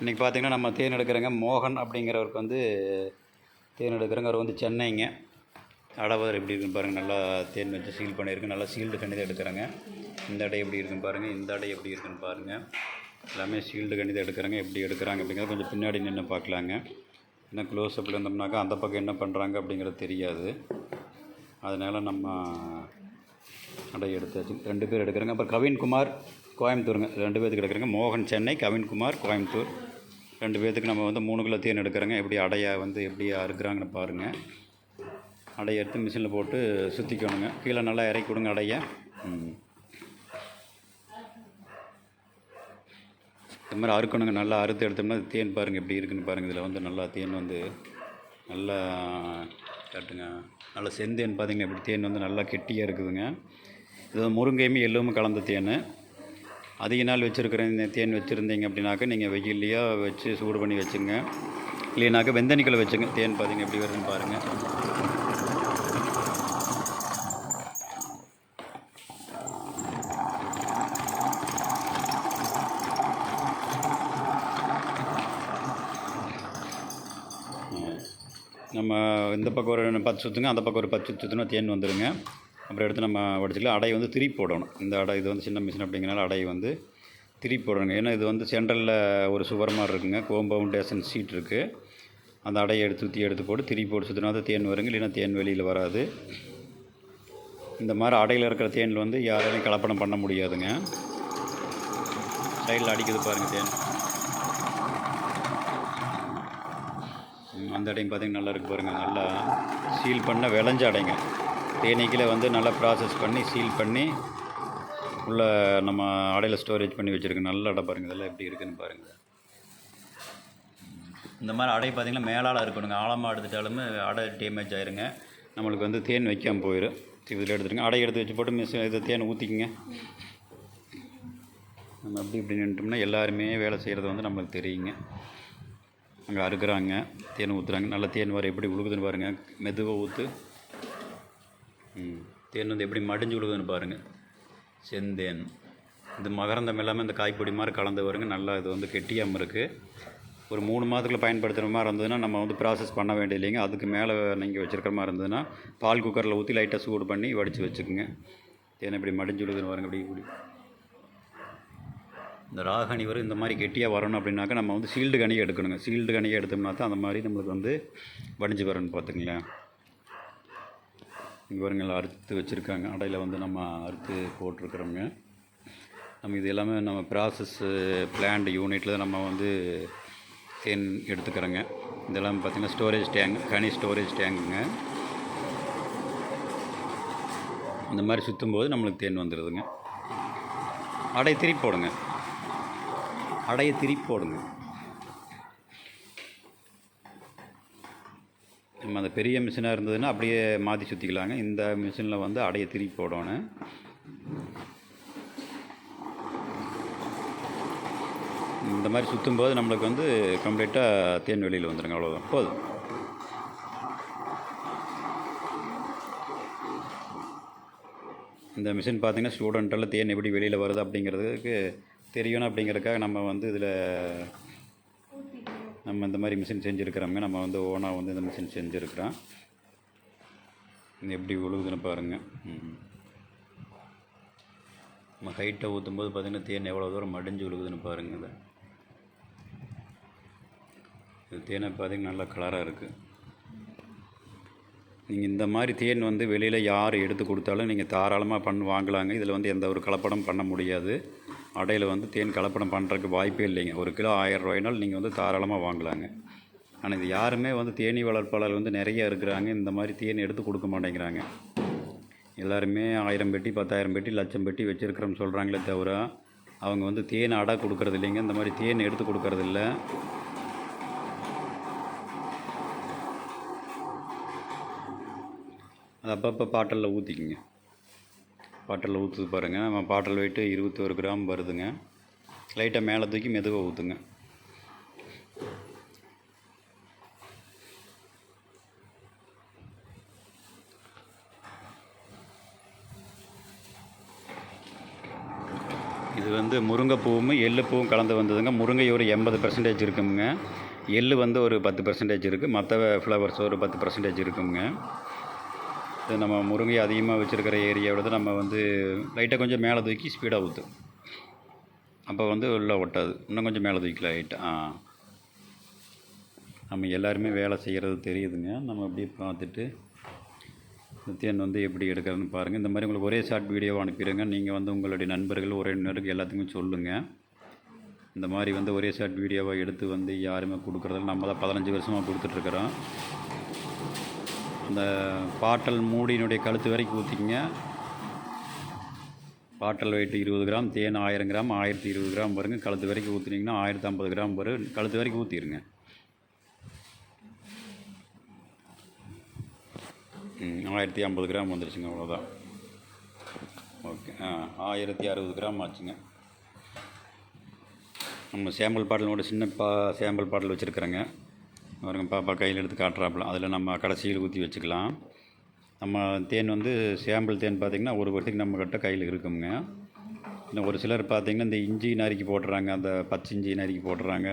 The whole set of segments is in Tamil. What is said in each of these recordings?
இன்றைக்கி பார்த்தீங்கன்னா நம்ம தேன் எடுக்கிறங்க மோகன் அப்படிங்கிறவருக்கு வந்து தேன் எடுக்கிறங்க அவர் வந்து சென்னைங்க. அடவர் எப்படி இருக்குன்னு பாருங்கள் நல்லா தேன் வச்சு சீல் பண்ணியிருக்கு. நல்லா சீல்டு கணிதம் எடுக்கிறாங்க இந்த அடை எப்படி இருக்குன்னு பாருங்கள் இந்த அடை எப்படி இருக்குன்னு பாருங்கள் எல்லாமே சீல்டு கணிதம் எடுக்கிறாங்க எப்படி எடுக்கிறாங்க அப்படிங்கிறத கொஞ்சம் பின்னாடி நின்று பார்க்கலாங்க. ஏன்னா க்ளோஸ் அப்பில் இருந்தோம்னாக்கா அந்த பக்கம் என்ன பண்ணுறாங்க அப்படிங்கிறது தெரியாது. அதனால் நம்ம அடை எடுத்தாச்சு. ரெண்டு பேர் எடுக்கிறாங்க அப்புறம் கவின்குமார் கோயம்புத்தூருங்க. ரெண்டு பேர்த்துக்கு எடுக்கிறேங்க. மோகன் சென்னை கவின்குமார் கோயம்புத்தூர். ரெண்டு பேர்த்துக்கு நம்ம வந்து மூணு கிலோ தேன் எடுக்கிறோங்க. எப்படி அடையை வந்து எப்படி அறுக்குறாங்கன்னு பாருங்கள் அடையை எடுத்து மிஷினில் போட்டு சுற்றிக்கணுங்க கீழே நல்லா இறக்கி விடுங்க அடையை. இது இந்த மாதிரி அறுக்கணுங்க. நல்லா அறுத்து எடுத்தோம்னா தேன் பாருங்கள் எப்படி இருக்குன்னு பாருங்கள் இதில் வந்து நல்லா தேன் வந்து நல்லா காட்டுங்க. நல்லா செந்தேன் பார்த்திங்கன்னா எப்படி தேன் வந்து நல்லா கெட்டியாக இருக்குதுங்க. இது முருங்கையுமே எள்ளுமே கலந்த தேன். அதிக நாள் வச்சுருக்கிற இந்த தேன் வச்சுருந்தீங்க அப்படின்னாக்கா நீங்கள் வெயிலையோ வச்சு சூடு பண்ணி வச்சுங்க. இல்லைனாக்கா வெந்தனிக்கலை வச்சுங்க. தேன் பார்த்தீங்க எப்படி வருதுன்னு பாருங்கள் நம்ம இந்த பக்கம் ஒரு பத்து சுற்றுங்க அந்த பக்கம் ஒரு பத்து சுற்றுனா தேன் வந்துடுங்க அப்புறம் எடுத்து நம்ம வடிச்சுக்கலாம் அடை வந்து திருப்பி போடணும். இந்த அடை இது வந்து சின்ன மிஷின் அப்படிங்கிறனால அடை வந்து திருப்பி போடணுங்க ஏன்னா இது வந்து சென்ட்ரலில் ஒரு சுவர் மாதிரி இருக்குங்க. கோம்பவுண்டேஷன் சீட் இருக்குது அந்த அடையை எடுத்து ஊற்றி எடுத்து போட்டு திருப்பி போட்டு சுற்றினா தான் தேன் வருங்க. இல்லைன்னா தேன் வெளியில் வராது. இந்த மாதிரி அடையில் இருக்கிற தேனில் வந்து யாராலையும் கலப்படம் பண்ண முடியாதுங்க. சைடில் அடிக்குது பாருங்கள் தேன். அந்த அடையும் பார்த்தீங்கன்னா நல்லா இருக்கு பாருங்கள் நல்லா சீல் பண்ண விளைஞ்ச அடைங்க. தேனீக்கில் வந்து நல்லா ப்ராசஸ் பண்ணி சீல் பண்ணி உள்ளே நம்ம அடையில் ஸ்டோரேஜ் பண்ணி வச்சுருக்கோம் நல்ல அடை பாருங்கள் இதெல்லாம் எப்படி இருக்குதுன்னு பாருங்கள் இந்த மாதிரி அடை பார்த்திங்கன்னா மேலால் இருக்கணுங்க. ஆழமாக எடுத்துட்டாலுமே அடை டேமேஜ் ஆயிருங்க. நம்மளுக்கு வந்து தேன் வைக்காமல் போயிடும் இதில் எடுத்துருங்க. அடை எடுத்து வச்சு போட்டு மிஸ் இது தேன் ஊற்றிக்குங்க நம்ம அப்படி இப்படி நின்றுட்டோம்னா எல்லாருமே வேலை செய்கிறது வந்து நம்மளுக்கு தெரியுங்க. அங்கே அறுக்கிறாங்க. தேன் ஊற்றுறாங்க நல்லா தேன் வர எப்படி உழுகுதுன்னு பாருங்கள் மெதுவாக ஊற்று தேன் வந்து எப்படி மடிஞ்சு விழுகுதுன்னு பாருங்கள் செந்தேன். இது மகரந்தம் எல்லாமே இந்த காய்ப்பொடி மாதிரி கலந்து வருங்க. நல்லா இது வந்து கெட்டியாமல் இருக்குது ஒரு மூணு மாதத்துக்குள்ள பயன்படுத்துகிற மாதிரி இருந்ததுன்னா நம்ம வந்து ப்ராசஸ் பண்ண வேண்டிய இல்லைங்க அதுக்கு மேலே நீங்கள் வச்சுருக்கிற மாதிரி இருந்ததுன்னா பால் குக்கரில் ஊற்றி லைட்டாக சூடு பண்ணி வடித்து வச்சுக்கோங்க. தேன் இப்படி மடிஞ்சு விழுதுன்னு பாருங்க. இப்படி இப்படி. இந்த ராகனி வரும் இந்த மாதிரி கெட்டியாக வரணும் அப்படின்னாக்கா நம்ம வந்து சீல்டு கனியை எடுக்கணுங்க. சீல்டு கனியை எடுத்தோம்னா தான் அந்த மாதிரி நம்மளுக்கு வந்து வடிஞ்சு வரணும்னு பார்த்துங்களேன் இங்கே பாருங்கள் அறுத்து வச்சுருக்காங்க. அடையில் வந்து நம்ம அறுத்து போட்டிருக்கிறோங்க நம்ம இது எல்லாமே நம்ம ப்ராசஸ்ஸு பிளான்ட் யூனிட்டில் நம்ம வந்து தேன் எடுத்துக்கிறோங்க. இதெல்லாம் பார்த்திங்கன்னா ஸ்டோரேஜ் டேங்க் கனி ஸ்டோரேஜ் டேங்குங்க இந்த மாதிரி சுற்றும்போது நம்மளுக்கு தேன் வந்துடுதுங்க அடையை திருப்பி போடுங்க. அடையை திருப்பி போடுங்க. நம்ம அந்த பெரிய மிஷினாக இருந்ததுன்னா அப்படியே மாற்றி சுற்றிக்கலாங்க இந்த மிஷினில் வந்து அடையை திருப்பி போடணும். இந்த மாதிரி சுற்றும்போது நம்மளுக்கு வந்து கம்ப்ளீட்டாக தேன் வெளியில் வந்துடுங்க அவ்வளோதான் போதும். இந்த மிஷின் பார்த்திங்கன்னா ஸ்டூடெண்ட்டெல்லாம் தேன் எப்படி வெளியில் வருது அப்படிங்கிறதுக்கு தெரியணும் அப்படிங்கிறதுக்காக நம்ம வந்து இதில் நம்ம இந்த மாதிரி மிஷின் செஞ்சுருக்கிறோங்க நம்ம வந்து ஓனாக வந்து இந்த மிஷின் செஞ்சுருக்கிறோம் இது எப்படி விழுகுதுன்னு பாருங்கள் நம்ம ஹைட்டை ஊற்றும்போது பார்த்திங்கன்னா தேன் எவ்வளோ தூரம் மடிஞ்சு விழுகுதுன்னு பாருங்கள் இதை. இது தேனை பார்த்திங்கன்னா நல்லா கலராக இருக்குது நீங்கள் இந்த மாதிரி தேன் வந்து வெளியில் யார் எடுத்து கொடுத்தாலும் நீங்கள் தாராளமாக பண்ணி வாங்கலாங்க. இதில் வந்து எந்த ஒரு கலப்படம் பண்ண முடியாது. அடையில் வந்து தேன் கலப்படம் பண்ணுறதுக்கு வாய்ப்பே இல்லைங்க. ஒரு கிலோ ஆயிரம் ரூபாயினால் நீங்கள் வந்து தாராளமாக வாங்கலாங்க. ஆனால் இது யாருமே வந்து தேனீ வளர்ப்பாளர் வந்து நிறைய இருக்கிறாங்க. இந்த மாதிரி தேன் எடுத்து கொடுக்க மாட்டேங்கிறாங்க. எல்லாருமே ஆயிரம் பெட்டி பத்தாயிரம் பெட்டி லட்சம் பெட்டி வச்சுருக்கிறோம்னு சொல்கிறாங்களே தவிர அவங்க வந்து தேன் அடை கொடுக்கறது இல்லைங்க. இந்த மாதிரி தேன் எடுத்து கொடுக்கறது இல்லை. அது அப்பப்போ பாட்டலில் ஊற்றிக்குங்க பாட்டலில் ஊற்றுது பாருங்கள் நம்ம பாட்டில் வெயிட்டு இருபத்தோரு கிராம் வருதுங்க. லைட்டாக மேலே தூக்கி மெதுவாக ஊற்றுங்க இது வந்து முருங்கைப்பூவும் எள்ளுப்பூவும் கலந்து வந்ததுங்க. முருங்கை ஒரு எண்பது பர்சன்டேஜ் இருக்குங்க. எள்ளு வந்து ஒரு பத்து பர்சன்டேஜ் இருக்குது மற்ற ஃப்ளவர்ஸ் ஒரு பத்து பர்சன்டேஜ் இருக்குங்க. இது நம்ம முருங்கை அதிகமாக வச்சுருக்கிற ஏரியாவோட நம்ம வந்து லைட்டாக கொஞ்சம் மேலே தூக்கி ஸ்பீடாக ஊற்றும் அப்போ வந்து உள்ளே ஒட்டாது. இன்னும் கொஞ்சம் மேலே தூக்கிக்கலாம் லைட்டாக ஆ. நம்ம எல்லாருமே வேலை செய்கிறது தெரியுதுங்க. நம்ம அப்படியே பார்த்துட்டு நித்தியன் வந்து எப்படி எடுக்கிறதுன்னு பாருங்கள் இந்த மாதிரி உங்களுக்கு ஒரே ஷார்ட் வீடியோவை அனுப்பிடுங்க. நீங்கள் வந்து உங்களுடைய நண்பர்கள் உறவினருக்கு எல்லாத்துக்கும் சொல்லுங்கள் இந்த மாதிரி வந்து ஒரே ஷார்ட் வீடியோவை எடுத்து வந்து யாருமே கொடுக்குறதில்ல. நம்ம தான் பதினஞ்சு வருஷமாக கொடுத்துட்ருக்குறோம் அந்த பாட்டல் மூடியினுடைய கழுத்து வரைக்கும் ஊற்றிக்கிங்க பாட்டல் வெயிட் இருபது கிராம் தேன் ஆயிரம் கிராம் ஆயிரத்தி இருபது கிராம் வருங்க கழுத்து வரைக்கும் ஊற்றினீங்கன்னா ஆயிரத்தி ஐம்பது கிராம் வரும் கழுத்து வரைக்கும் ஊற்றிடுங்க ஆயிரத்தி ஐம்பது கிராம் வந்துருச்சுங்க அவ்வளோதான் ஓகே ஆ ஆயிரத்தி அறுபது கிராம் ஆச்சுங்க. நம்ம சேம்பிள் பாட்டிலோட சின்ன பா சேம்பிள் பாட்டில் வச்சுருக்குறேங்க. பாருங்க பாப்பா கையில் எடுத்து காட்டுறாப்புல. அதில் நம்ம கடைசியில் ஊற்றி வச்சுக்கலாம். நம்ம தேன் வந்து சாம்பிள் தேன் பார்த்திங்கன்னா ஒரு வருஷத்துக்கு நம்ம கிட்ட கையில் இருக்குங்க. இன்னும் ஒரு சிலர் பார்த்திங்கன்னா இந்த இஞ்சி நறுக்கி போட்டுறாங்க அந்த பச்சை இஞ்சி நறுக்கி போட்டுறாங்க.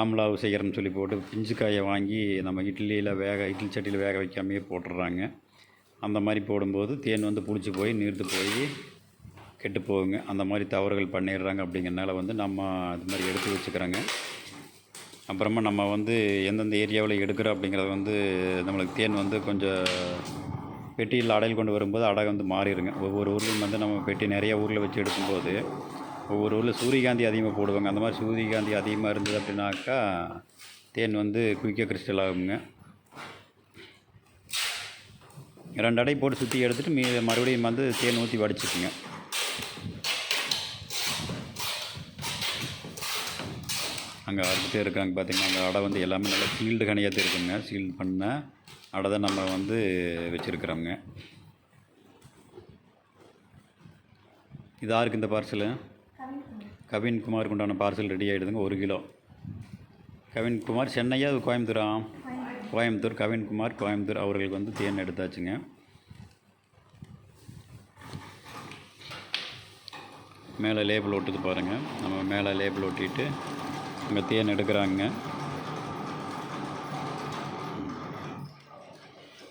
ஆம்லாவு செய்கிறேன்னு சொல்லி போட்டு பிஞ்சு காயை வாங்கி நம்ம இட்லியில் வேக இட்லி சட்டியில் வேக வைக்காமையே போட்டுடுறாங்க அந்த மாதிரி போடும்போது தேன் வந்து புளிச்சு போய் நீர்த்து போய் கெட்டு போகுங்க. அந்த மாதிரி தவறுகள் பண்ணிடுறாங்க அப்படிங்கிறனால வந்து நம்ம அது மாதிரி எடுத்து வச்சுக்கிறோங்க. அப்புறமா நம்ம வந்து எந்தெந்த ஏரியாவில் எடுக்கிறோம் அப்படிங்கிறத வந்து நம்மளுக்கு தேன் வந்து கொஞ்சம் பெட்டியில் அடையில் கொண்டு வரும்போது அடை வந்து மாறிடுங்க. ஒவ்வொரு ஊர்லேயும் வந்து நம்ம பெட்டி நிறைய ஊரில் வச்சு எடுக்கும்போது ஒவ்வொரு ஊரில் சூரியகாந்தி அதிகமாக போடுவாங்க. அந்த மாதிரி சூரியகாந்தி அதிகமாக இருந்தது அப்படின்னாக்கா தேன் வந்து குயிக்காக கிறிஸ்டல் ஆகுங்க. ரெண்டு அடை போட்டு சுற்றி எடுத்துகிட்டு மீ மறுபடியும் வந்து தேன் ஊற்றி வடிச்சுக்குங்க. அங்கே அறுத்துட்டே இருக்காங்க. பார்த்திங்கன்னா அந்த அடை வந்து எல்லாமே நல்லா சீல்டு கனியாக இருக்குங்க. சீல்டு பண்ண அடை தான் நம்ம வந்து வச்சுருக்குறோங்க இது யாருக்கு இந்த பார்சலு கவின்குமாருக்கு உண்டான பார்சல் ரெடி ஆகிடுதுங்க ஒரு கிலோ. கவின்குமார் சென்னையா அது கோயம்புத்தூரா? கோயம்புத்தூர். கவின்குமார் கோயம்புத்தூர் அவர்களுக்கு வந்து தேன் எடுத்தாச்சுங்க. மேலே லேபிள் ஒட்டுது பாருங்கள் நம்ம மேலே லேபிள் ஒட்டிட்டு அங்கே தேன் எடுக்கிறாங்க.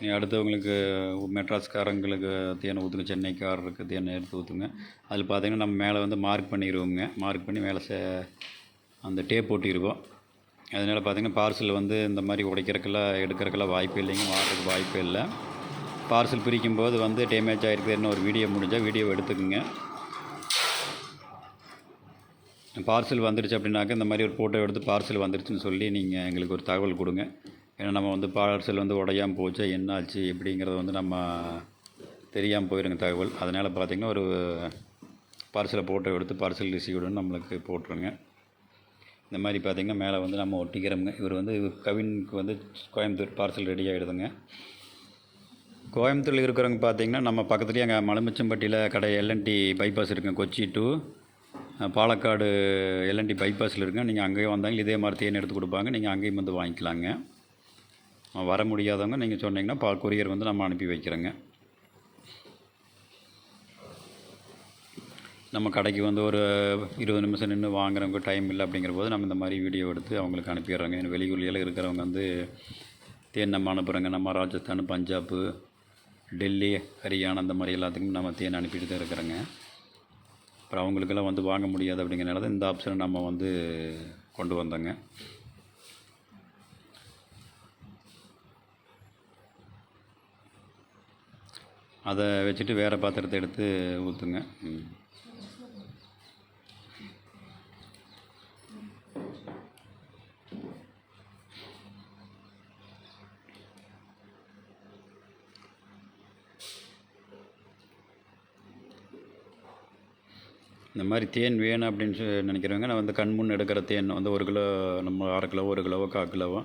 நீ அடுத்தவங்களுக்கு மெட்ராஸ்காரங்களுக்கு தேன் ஊற்றுங்க சென்னைக்காரருக்கு தேன் எடுத்து ஊற்றுங்க அதில் பார்த்தீங்கன்னா நம்ம மேலே வந்து மார்க் பண்ணிடுவோங்க மார்க் பண்ணி மேலே சே அந்த டேப் ஒட்டிடுவோம் அதனால் பார்த்தீங்கன்னா பார்சல் வந்து இந்த மாதிரி உடைக்கிறக்கெல்லாம் எடுக்கிறக்கெல்லாம் வாய்ப்பு இல்லைங்க. வாடுறதுக்கு வாய்ப்பே இல்லை. பார்சல் பிரிக்கும் போது வந்து டேமேஜ் ஆகிருக்குதுன்னு ஒரு வீடியோ முடிஞ்சால் வீடியோ எடுத்துக்குங்க. பார்சல் வந்துடுச்சு அப்படின்னாக்க இந்த மாதிரி ஒரு ஃபோட்டோ எடுத்து பார்சல் வந்துடுச்சுன்னு சொல்லி நீங்கள் எங்களுக்கு ஒரு தகவல் கொடுங்க. ஏன்னா நம்ம வந்து பார்சல் வந்து உடையாமல் போச்சா என்ன ஆச்சு எப்படிங்கிறத வந்து நம்ம தெரியாமல் போயிருங்க தகவல். அதனால் பார்த்திங்கன்னா ஒரு பார்சலை ஃபோட்டோ எடுத்து பார்சல் ரிசீவ்டுன்னு நம்மளுக்கு போட்டுருங்க. இந்த மாதிரி பார்த்திங்கன்னா மேலே வந்து நம்ம ஒட்டிக்கிறோங்க இவர் வந்து கவினுக்கு வந்து கோயம்புத்தூர் பார்சல் ரெடி ஆகிடுதுங்க கோயம்புத்தூரில் இருக்கிறவங்க பார்த்திங்கன்னா நம்ம பக்கத்துலேயே அங்கே மலமிச்சம்பட்டியில் கடை எல்என்டி பைபாஸ் இருக்குங்க. Kochi to Palakkad L N T பைபாஸில் இருக்கேன். நீங்கள் அங்கேயும் வந்தாங்க இதே மாதிரி தேன் எடுத்து கொடுப்பாங்க. நீங்கள் அங்கேயும் வந்து வாங்கிக்கலாங்க. வர முடியாதவங்க நீங்கள் சொன்னீங்கன்னா பா கொரியர் வந்து நம்ம அனுப்பி வைக்கிறோங்க. நம்ம கடைக்கு வந்து ஒரு இருபது நிமிஷம் நின்று வாங்குறவங்க டைம் இல்லை அப்படிங்கிற போது நம்ம இந்த மாதிரி வீடியோ எடுத்து அவங்களுக்கு அனுப்பிடுறோங்க. ஏன்னா வெளியூர்லையெல்லாம் இருக்கிறவங்க வந்து தேன் நம்ம அனுப்புகிறோங்க நம்ம ராஜஸ்தான் பஞ்சாப்பு டெல்லி ஹரியானா அந்த மாதிரி எல்லாத்துக்கும் நம்ம தேன் அனுப்பிட்டு தான் இருக்கிறோங்க. அப்புறம் அவங்களுக்கெல்லாம் வந்து வாங்க முடியாது அப்படிங்கிறனால தான் இந்த ஆப்ஷனை நம்ம வந்து கொண்டு வந்தோங்க. அதை வச்சுட்டு வேறு பாத்திரத்தை எடுத்து ஊற்றுங்க ம். இந்த மாதிரி தேன் வேணும் அப்படின்னு சொல்லி நினைக்கிறவங்க நான் வந்து கண் முன் எடுக்கிற தேன் வந்து ஒரு கிலோ நம்ம அரை கிலோ ஒரு கிலோவோ கால் கிலோவோ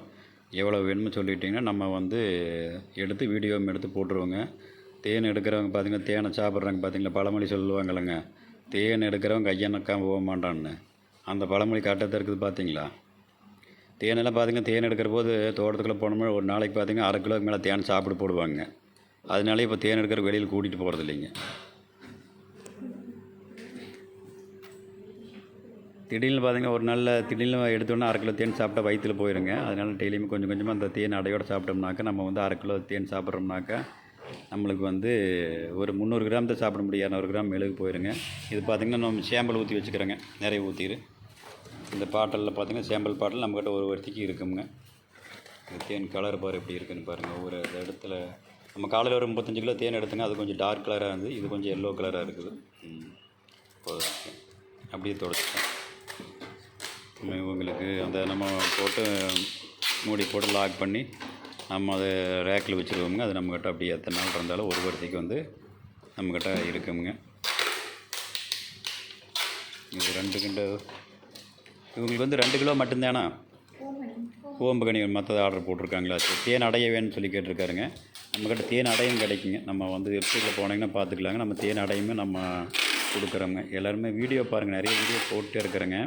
எவ்வளோ வேணும்னு சொல்லிட்டிங்கன்னா நம்ம வந்து எடுத்து வீடியோ எடுத்து போட்டுருவோங்க. தேன் எடுக்கிறவங்க பார்த்திங்கன்னா தேனை சாப்பிட்றாங்க பார்த்தீங்களா பழமொழி சொல்லுவாங்கல்லங்க. தேன் எடுக்கிறவங்க கையனக்காம போக மாட்டான்னு. அந்த பழமொழி கட்டத்தை இருக்குது பார்த்தீங்களா? தேனெல்லாம் பார்த்திங்கன்னா தேன் எடுக்கிற போது தோட்டத்துக்குள்ளே போனோம்னா ஒரு நாளைக்கு பார்த்திங்கன்னா அரை கிலோக்கு மேலே தேன் சாப்பிட போடுவாங்க. அதனால இப்போ தேன் எடுக்கிற வெளியில் கூட்டிகிட்டு போகிறது இல்லைங்க திடீர்னு பார்த்திங்கன்னா ஒரு நாளில் திடீர்னு எடுத்தோன்னே அரை கிலோ தேன் சாப்பிட்டா வயிற்றில் போயிருங்க. அதனால் டெய்லியும் கொஞ்சம் கொஞ்சமாக அந்த தேன் அடையோடு சாப்பிட்டோம்னாக்கா நம்ம வந்து அரை கிலோ தேன் சாப்பிட்றோம்னாக்கா நம்மளுக்கு வந்து ஒரு முந்நூறு கிராம் தான் சாப்பிட முடியும். இரநூறு கிராம் மெழுகு போயிருங்க. இது பார்த்திங்கன்னா நம்ம சேம்பல் ஊற்றி வச்சுக்கிறோங்க. நிறைய ஊற்றிடு இந்த பாட்டலில் பார்த்திங்கன்னா சேம்பல் பாட்டில் நம்மக்கிட்ட ஒரு வருத்திக்கு இருக்குங்க. தேன் கலர் பாரு எப்படி இருக்குன்னு பாருங்கள் ஒவ்வொரு இடத்துல நம்ம காலையில் ஒரு முப்பத்தஞ்சு கிலோ தேன் எடுத்துங்க அது கொஞ்சம் டார்க் கலராக இருந்தது. இது கொஞ்சம் எல்லோ கலராக இருக்குது. ம். அப்படியே தொடச்சிட்டேன் உங்களுக்கு இவங்களுக்கு அந்த நம்ம போட்டு மூடி போட்டு லாக் பண்ணி நம்ம அதை ரேக்கில் வச்சுருவோங்க அது நம்மக்கிட்ட அப்படியே எத்தனை நாள் இருந்தாலும் ஒரு வருஷத்துக்கு வந்து நம்மக்கிட்ட இருக்குங்க. இது ரெண்டு கிண்டு இவங்களுக்கு வந்து ரெண்டு கிலோ மட்டும்தானா? ஓம்பகனி மற்றது ஆர்டர் போட்டிருக்காங்களா? சரி தேன் அடைய வேணும்னு சொல்லி கேட்டிருக்காருங்க. நம்மக்கிட்ட தேன் அடையும் கிடைக்குங்க. நம்ம வந்து வெப்சைட்டில் போனீங்கன்னா பார்த்துக்கலாங்க. நம்ம தேன் அடையுமே நம்ம கொடுக்குறோங்க எல்லாருமே வீடியோ பாருங்கள் நிறைய வீடியோ போட்டே இருக்கிறேங்க.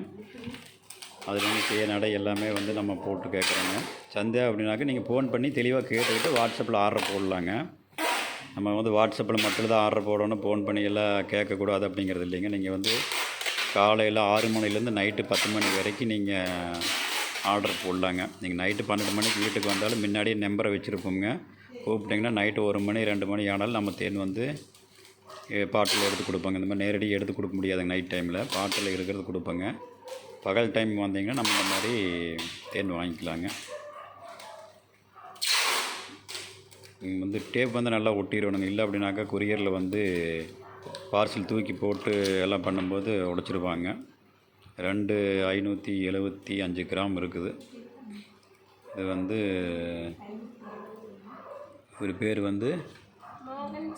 அதில் வந்து தேன் நடை எல்லாமே வந்து நம்ம போட்டு கேட்குறோங்க. சந்தியா அப்படின்னாக்க நீங்கள் ஃபோன் பண்ணி தெளிவாக கேட்டுக்கிட்டு வாட்ஸ்அப்பில் ஆர்டர் போடலாங்க. நம்ம வந்து வாட்ஸ்அப்பில் மட்டும்தான் ஆர்டர் போடணும் ஃபோன் பண்ணி எல்லாம் கேட்கக்கூடாது அப்படிங்கிறது இல்லைங்க. நீங்கள் வந்து காலையில் ஆறு மணிலேருந்து நைட்டு பத்து மணி வரைக்கும் நீங்கள் ஆர்டர் போடலாங்க. நீங்கள் நைட்டு பன்னெண்டு மணிக்கு வீட்டுக்கு வந்தாலும் முன்னாடியே நம்பரை வச்சுருப்போங்க கூப்பிட்டிங்கன்னா நைட்டு ஒரு மணி ரெண்டு மணி ஆனாலும் நம்ம தேன் வந்து பாட்டில் எடுத்து கொடுப்பாங்க. இந்த மாதிரி நேரடியாக எடுத்து கொடுக்க முடியாதுங்க நைட் டைமில் பாட்டில் இருக்கிறது கொடுப்பாங்க. பகல் டைம் வந்தீங்கன்னா நம்ம இந்த மாதிரி தேன் வாங்கிக்கலாங்க. வந்து டேப் வந்து நல்லா ஒட்டிடணுங்க இல்லை அப்படின்னாக்கா கொரியரில் வந்து பார்சல் தூக்கி போட்டு எல்லாம் பண்ணும்போது உடச்சிருவாங்க. ரெண்டு ஐநூற்றி எழுபத்தி அஞ்சு கிராம் இருக்குது. இது வந்து ஒரு பேர் வந்து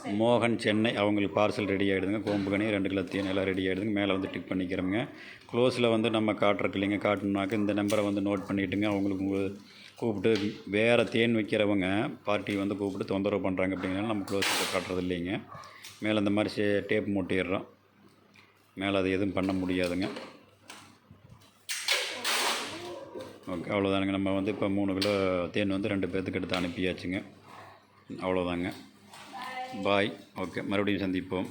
மோகன் சென்னை. அவங்களுக்கு பார்சல் ரெடி ஆகிடுதுங்க கோம்புகனி ரெண்டு கிலோ தேன் எல்லாம் ரெடி ஆகிடுதுங்க மேலே வந்து டிக் பண்ணிக்கிறோங்க க்ளோஸில் வந்து நம்ம காட்டுறக்கு இல்லைங்க. காட்டணுனாக்க இந்த நம்பரை வந்து நோட் பண்ணிவிட்டுங்க அவங்களுக்கு கூப்பிட்டு வேறு தேன் வைக்கிறவங்க பார்ட்டி வந்து கூப்பிட்டு தொந்தரவு பண்ணுறாங்க அப்படிங்கிறனால நம்ம க்ளோஸில் காட்டுறது இல்லைங்க. மேலே இந்த மாதிரி சே- டேப் மூட்டிடுறோம். மேலே அது எதுவும் பண்ண முடியாதுங்க. ஓகே அவ்வளோதானுங்க நம்ம வந்து இப்போ மூணு கிலோ தேன் வந்து ரெண்டு பேர்த்துக்கு எடுத்து அனுப்பியாச்சுங்க. அவ்வளோதாங்க பாய் ஓகே மறுபடியும் சந்திப்போம்.